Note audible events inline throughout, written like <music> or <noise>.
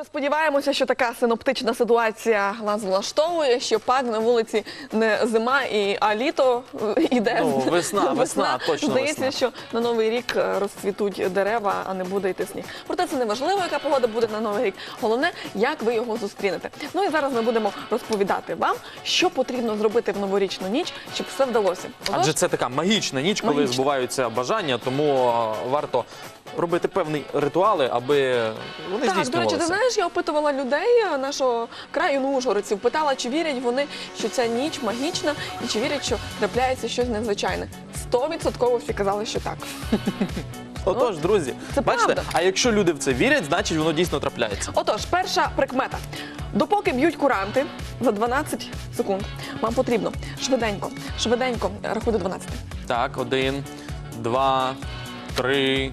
Отже, сподіваємося, що така синоптична ситуація нас влаштовує, що пак на вулиці не зима, і а літо е, іде. Ну, весна, весна, точно Здається, весна. що на новий рік е, розцвітуть дерева, а не буде йти сніг. Проте це не важливо, яка погода буде на новий рік. Головне, як ви його зустрінете. Ну і зараз ми будемо розповідати вам, що потрібно зробити в новорічну ніч, щоб все вдалося. Отож, Адже це така магічна ніч, коли Магічна. збуваються бажання, тому варто робити певні ритуали, аби вони Так, до речі, ти знаєш, я опитувала людей е, нашого краю ну, ужгородців, питала, чи вірять вони, що ця ніч магічна, і чи вірять, що трапляється щось незвичайне. Стовідсотково всі казали, що так. <laughs> Отож, друзі, Ну, це бачите, правда. а якщо люди в це вірять, значить воно дійсно трапляється. Отож, перша прикмета. Допоки б'ють куранти за 12 секунд, вам потрібно швиденько, швиденько рахуй до 12. Так, один, два, три,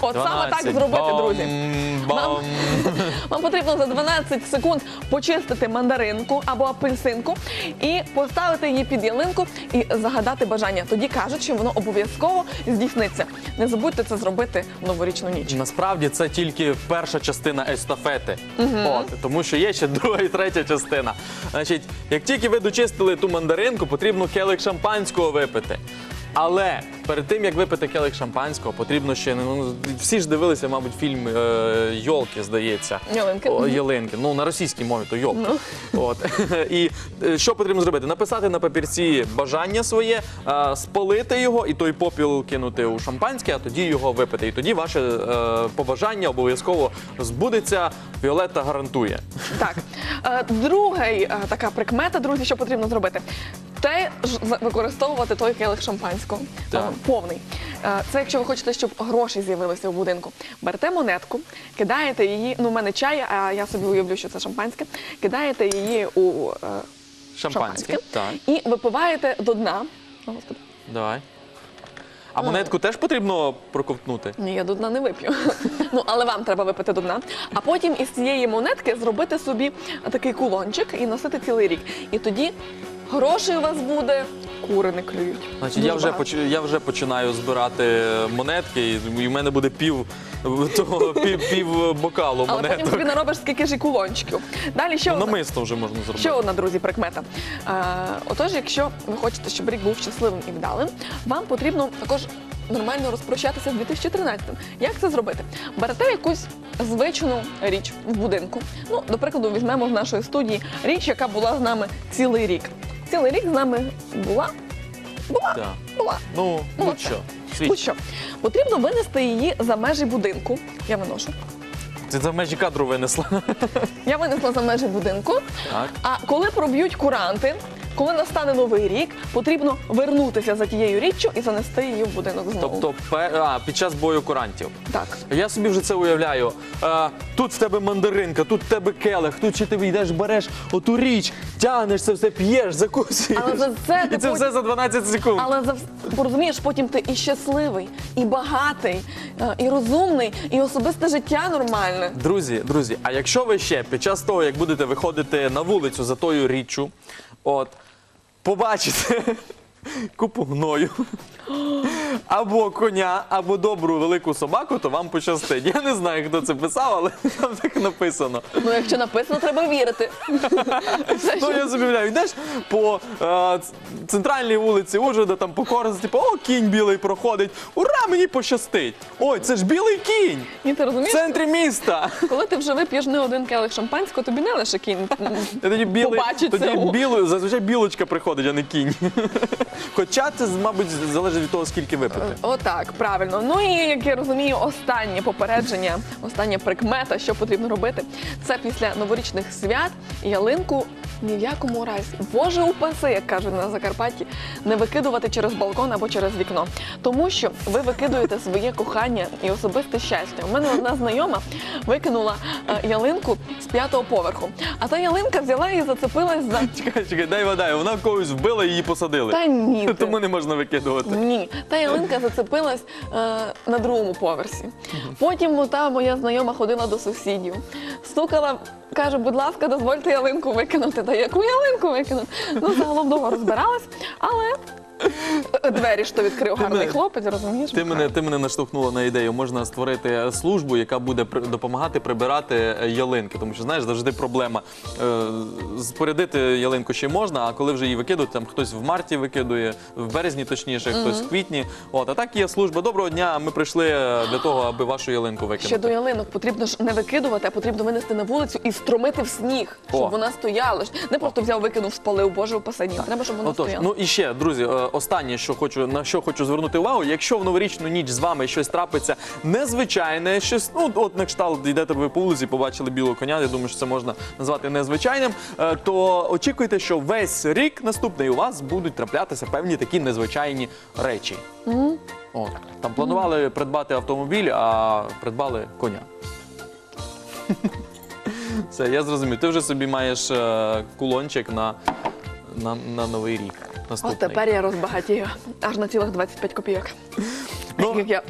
От саме так 12. зробити, друзі. бам. Вам потрібно за 12 секунд почистити мандаринку або апельсинку і поставити її під ялинку і загадати бажання. Тоді кажуть, що воно обов'язково здійсниться. Не забудьте це зробити в новорічну ніч. Насправді це тільки перша частина естафети. От, тому що є ще друга і третя частина. Значить, як тільки ви дочистили ту мандаринку, потрібно келих шампанського випити. Але перед тим як випити келих шампанського, потрібно ще ну всі ж дивилися, мабуть, фільм е, Йолки, здається. Ялинки. О, ялинки. Ну на російській мові то йолки. Ну. От <laughs> і е, що потрібно зробити? Написати на папірці бажання своє, е, спалити його і той попіл кинути у шампанське, а тоді його випити. І тоді ваше е, побажання обов'язково збудеться. Віолетта гарантує. Так, Е, другий е, така прикмета, друзі, що потрібно зробити. Те ж використовувати той келих шампанського Так. е, повний. Е, Це якщо ви хочете, щоб гроші з'явилися в будинку. Берете монетку, кидаєте її. Ну, в мене чай, а я собі уявлю, що це шампанське. Кидаєте її у е, Шампанське. Так, і випиваєте до дна. О, Господи. давай. А монетку теж потрібно проковтнути. Ні, я до дна не вип'ю. <laughs> ну, але вам треба випити до дна. А потім із цієї монетки зробити собі такий кулончик і носити цілий рік. І тоді грошей у вас буде, кури не клюють. Значить, Дуже я вже багато. поч- я вже починаю збирати монетки, і в мене буде пів того пів, пів бокалу Але потім монеток. собі наробиш скільки ж і кулончиків. Далі ще одна, Намисто вже можна зробити. ще одна, друзі, прикмета. Е, отож, якщо ви хочете, щоб рік був щасливим і вдалим, вам потрібно також нормально розпрощатися з 2013-м. Як це зробити? Берете якусь звичну річ в будинку. Ну, до прикладу, візьмемо з нашої студії річ, яка була з нами цілий рік. Цілий рік з нами була. Була, Да. була. Ну, Була ну що, свіч. Будь-що. Потрібно винести її за межі будинку. Я виношу. Це за межі кадру винесла. Я винесла за межі будинку. Так. А коли проб'ють куранти, коли настане новий рік, потрібно вернутися за тією річчю і занести її в будинок знову. Тобто, пе- а, під час бою курантів. так. Я собі вже це уявляю. А, тут в тебе мандаринка, тут в тебе келих, тут ще ти йдеш, береш оту річ, тягнеш це все, п'єш, закусуєш. Але за це ти І це потім- все за 12 секунд. Але за порозумієш, потім ти і щасливий, і багатий, е, і розумний, і особисте життя нормальне. Друзі, друзі, а якщо ви ще під час того, як будете виходити на вулицю за тою річчю, от, побачите. Купу гною, <gasps> <gasps> або коня, або добру велику собаку, то вам пощастить. Я не знаю, хто це писав, але <laughs> там так написано. Ну, якщо написано, треба вірити. Ну, я собі уявляю, йдеш по е, центральній вулиці Ужгорода, там по Корозі, типу, о, кінь білий проходить. Ура, мені пощастить! Ой, це ж білий кінь! Ні, ти В розумієш? центрі міста! Коли ти вже вип'єш не один келих шампанського, тобі не лише кінь. <laughs> Тоді білий, Побачить тоді це. білою, зазвичай білочка приходить, а не кінь. <laughs> Хоча це, мабуть, залежить від того, скільки випити. Отак, правильно. Ну і як я розумію, останнє попередження, остання прикмета, що потрібно робити, це після новорічних свят ялинку ні в якому разі, боже упаси, як кажуть на Закарпатті, не викидувати через балкон або через вікно. Тому що ви викидуєте своє кохання і особисте щастя. У мене одна знайома викинула е, ялинку з п'ятого поверху, а та ялинка взяла і зацепилась за. <laughs> Чекай, чекай, дай вода, вона когось вбила і її посадили. Та ні. <laughs> ти. Тому не можна викидувати. Ні, та ялинка зацепилась е, на другому поверсі. Потім та моя знайома ходила до сусідів, стукала, каже, будь ласка, дозвольте ялинку викинути. Та яку ялинку викинути? Ну, загалом довго розбиралась, але <laughs> двері то відкрив гарний мене- хлопець, розумієш? Ти мене, ти мене наштовхнула на ідею. Можна створити службу, яка буде при- допомагати прибирати е, ялинки. Тому що знаєш, завжди проблема. Е, Спорядити ялинку ще можна, а коли вже її викидують, там хтось в марті викидує, в березні точніше, хтось в квітні. От, а так є служба. Доброго дня. Ми прийшли е, для того, аби вашу ялинку викинути. Ще до ялинок потрібно ж не викидувати, а потрібно винести на вулицю і струмити в сніг, щоб О. вона стояла. Не просто взяв, викинув, спалив, боже упаси. Ні, треба, щоб вона Отож, стояла. ну і ще, друзі, е, останнє, що хочу на що хочу звернути увагу. Якщо в новорічну ніч з вами щось трапиться незвичайне, щось, ну от на кшталт йдете ви по вулиці, побачили білого коня. Я думаю, що це можна назвати незвичайним. е, То очікуйте, що весь рік наступний у вас будуть траплятися певні такі незвичайні речі. От там планували придбати автомобіль, а придбали коня. <laughs> Все, я зрозумів. Ти вже собі маєш е, кулончик на, на, на новий рік. От Наступний. тепер я розбагатію аж на цілих 25 копійок. Ну. Як я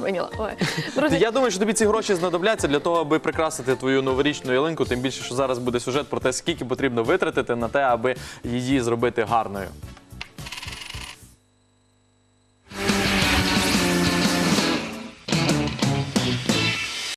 виняла. Ой. Друзі, Я думаю, що тобі ці гроші знадобляться для того, аби прикрасити твою новорічну ялинку. Тим більше, що зараз буде сюжет про те, скільки потрібно витратити на те, аби її зробити гарною.